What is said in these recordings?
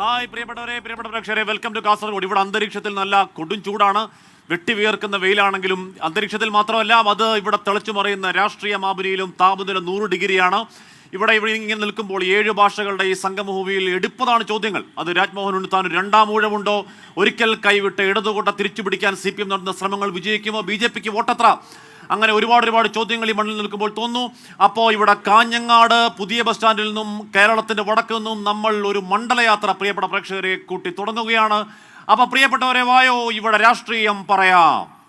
Hi പ്രിയപ്പെട്ടവരെ പ്രിയപ്പെട്ട പ്രേക്ഷകരെ വെൽക്കം ടു കാസർഗോഡ്. ഇവിടെ അന്തരീക്ഷത്തിൽ നല്ല കൊടും ചൂടാണ്. വെട്ടി വിയർക്കുന്ന വെയിലാണെങ്കിലും അന്തരീക്ഷത്തിൽ മാത്രമല്ല അത് ഇവിടെ തെളിച്ചു മറിയുന്ന രാഷ്ട്രീയ മാപുരിയിലും താപനില നൂറ് ഡിഗ്രിയാണ്. ഇവിടെ ഇവിടെ ഇങ്ങനെ നിൽക്കുമ്പോൾ ഏഴ് ഭാഷകളുടെ ഈ സംഗമഭൂമിയിൽ എടുപ്പതാണ് ചോദ്യങ്ങൾ. അത് രാജ്മോഹൻ ഉണ്ണിത്താൻ രണ്ടാം ഊഴമുണ്ടോ? ഒരിക്കൽ കൈവിട്ട് ഇടതുകൂട്ട തിരിച്ചുപിടിക്കാൻ സി പി എം നടത്തുന്ന ശ്രമങ്ങൾ വിജയിക്കുമോ? ബി ജെ പിക്ക് വോട്ടത്ര? അങ്ങനെ ഒരുപാട് ഒരുപാട് ചോദ്യങ്ങൾ ഈ മണ്ണിൽ നിൽക്കുമ്പോൾ തോന്നുന്നു. അപ്പോൾ ഇവിടെ കാഞ്ഞങ്ങാട് പുതിയ ബസ് സ്റ്റാൻഡിൽ നിന്നും കേരളത്തിന്റെ വടക്കു നിന്നും നമ്മൾ ഒരു മണ്ഡലയാത്ര പ്രിയപ്പെട്ട പ്രേക്ഷകരെ കൂട്ടി തുടങ്ങുകയാണ്. അപ്പോൾ പ്രിയപ്പെട്ടവരെ വായോ ഇവിടെ രാഷ്ട്രീയം പറയാം.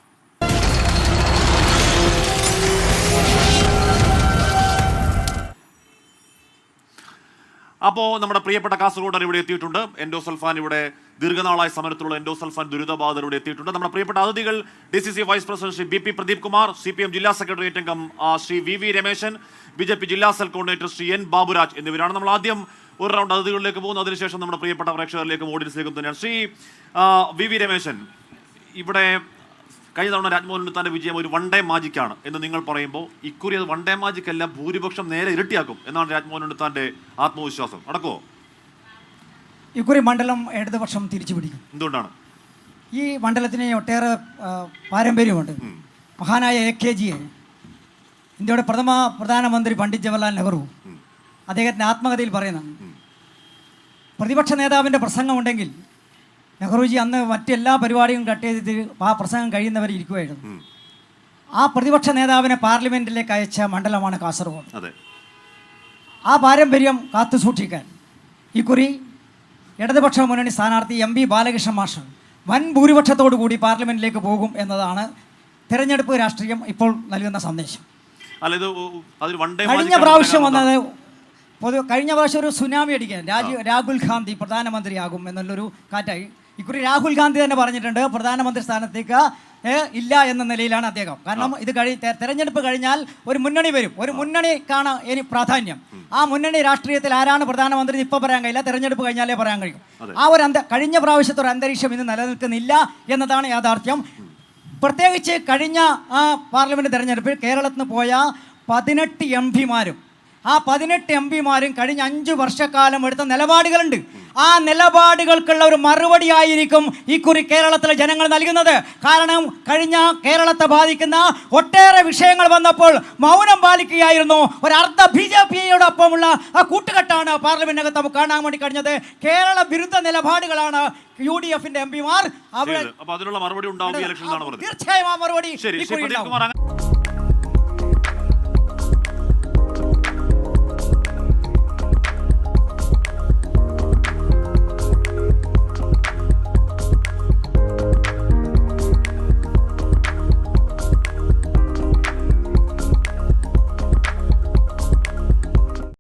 അപ്പോൾ നമ്മുടെ പ്രിയപ്പെട്ട കാസർഗോഡർ ഇവിടെ എത്തിയിട്ടുണ്ട്. എൻഡോസൽഫാൻ ഇവിടെ ദീർഘനാളായ സമരത്തിലുള്ള എൻഡോസൾഫാൻ ദുരിതബാധർ ഇവിടെ എത്തിയിട്ടുണ്ട്. നമ്മുടെ പ്രിയപ്പെട്ട അതിഥികൾ D C C vice president Shri B P Pradeep Kumar C P M ജില്ലാ സെക്രട്ടേറിയറ്റ് അംഗം Shri V V Rameshan B J P ജില്ലാ cell coordinator Shri N Baburaj എന്നിവരാണ്. നമ്മൾ ആദ്യം ഒരു റൗണ്ട് അതിഥികളിലേക്ക് പോകുന്നു. അതിനുശേഷം നമ്മുടെ പ്രിയപ്പെട്ട പ്രേക്ഷകരിലേക്കും ഓഡിയൻസിലേക്കും തന്നെയാണ്. ശ്രീ വി വി രമേശൻ ഇവിടെ കഴിഞ്ഞ തവണ രാജ്മോഹൻ ഉണ്ണിത്താന്റെ വിജയം ഒരു വൺ ഡേ മാജിക്കാണ് എന്ന് നിങ്ങൾ പറയുമ്പോൾ ഇക്കുറി അത് വൺ ഡേ മാജിക് അല്ല ഭൂരിപക്ഷം നേരെ ഇരട്ടിയാക്കും എന്നാണ് രാജ്മോഹൻ ഉണ്ണിത്താന്റെ ആത്മവിശ്വാസം. അടക്കോ ഇക്കുറി മണ്ഡലം ഇടതുപക്ഷം തിരിച്ചു പിടിക്കും എന്തുകൊണ്ടാണ്? ഈ മണ്ഡലത്തിന് ഒട്ടേറെ പാരമ്പര്യമുണ്ട്. മഹാനായ എ കെ ജിയെ ഇന്ത്യയുടെ പ്രഥമ പ്രധാനമന്ത്രി പണ്ഡിറ്റ് ജവഹർലാൽ നെഹ്റു. അദ്ദേഹത്തിന്റെ ആത്മകഥയിൽ പറയുന്നതാണ്. പ്രതിപക്ഷ നേതാവിന്റെ പ്രസംഗമുണ്ടെങ്കിൽ നെഹ്റുജി അന്ന് മറ്റെല്ലാ പരിപാടിയും കട്ട് ചെയ്തിട്ട് ആ പ്രസംഗം കഴിയുന്നവർ ഇരിക്കുമായിരുന്നു ആ പ്രതിപക്ഷ നേതാവിനെ പാർലമെന്റിലേക്ക് അയച്ച മണ്ഡലമാണ് കാസർഗോഡ്. ആ പാരമ്പര്യം കാത്തു സൂക്ഷിക്കാൻ ഇക്കുറി ഇടതുപക്ഷ മുന്നണി സ്ഥാനാർത്ഥി എം പി ബാലകൃഷ്ണൻ മാഷ് വൻ ഭൂരിപക്ഷത്തോടു കൂടി പാർലമെന്റിലേക്ക് പോകും എന്നതാണ് തിരഞ്ഞെടുപ്പ് രാഷ്ട്രീയം ഇപ്പോൾ നൽകുന്ന സന്ദേശം. കഴിഞ്ഞ പ്രാവശ്യം വന്നത് പൊതു കഴിഞ്ഞ പ്രാവശ്യം ഒരു സുനാമി അടിക്കാൻ രാജീവ് രാഹുൽ ഗാന്ധി പ്രധാനമന്ത്രിയാകും എന്നുള്ളൊരു കാറ്റായി. ഇക്കുറി രാഹുൽ ഗാന്ധി തന്നെ പറഞ്ഞിട്ടുണ്ട് പ്രധാനമന്ത്രി സ്ഥാനത്തേക്ക് ഇല്ല എന്ന നിലയിലാണ് അദ്ദേഹം. കാരണം ഇത് കഴി തെരഞ്ഞെടുപ്പ് കഴിഞ്ഞാൽ ഒരു മുന്നണി വരും. ഒരു മുന്നണിക്കാണ് ഇനി പ്രാധാന്യം. ആ മുന്നണി രാഷ്ട്രീയത്തിൽ ആരാണ് പ്രധാനമന്ത്രി ഇപ്പോൾ പറയാൻ കഴിയില്ല. തെരഞ്ഞെടുപ്പ് കഴിഞ്ഞാലേ പറയാൻ കഴിയും. ആ ഒരു അന്ത കഴിഞ്ഞ പ്രാവശ്യത്തെ ഒരു അന്തരീക്ഷം ഇന്ന് നിലനിൽക്കുന്നില്ല എന്നതാണ് യാഥാർത്ഥ്യം. പ്രത്യേകിച്ച് കഴിഞ്ഞ ആ പാർലമെന്റ് തെരഞ്ഞെടുപ്പിൽ കേരളത്തിൽ നിന്ന് പോയ പതിനെട്ട് എം പിമാരും ആ പതിനെട്ട് എം പിമാരും കഴിഞ്ഞ അഞ്ച് വർഷക്കാലം എടുത്ത നിലപാടുകളുണ്ട്. ആ നിലപാടുകൾക്കുള്ള ഒരു മറുപടി ആയിരിക്കും ഇക്കുറി കേരളത്തിലെ ജനങ്ങൾ നൽകുന്നത്. കാരണം കഴിഞ്ഞ കേരളത്തെ ബാധിക്കുന്ന ഒട്ടേറെ വിഷയങ്ങൾ വന്നപ്പോൾ മൗനം പാലിക്കുകയായിരുന്നു. ഒരു അർദ്ധ ബി ജെ പിയോടൊപ്പമുള്ള ആ കൂട്ടുകെട്ടാണ് പാർലമെന്റിനകത്ത് നമുക്ക് കാണാൻ വേണ്ടി കഴിഞ്ഞത്. കേരള വിരുദ്ധ നിലപാടുകളാണ് യു ഡി എഫിന്റെ എം പിമാർ. അവിടെ തീർച്ചയായും ആ മറുപടി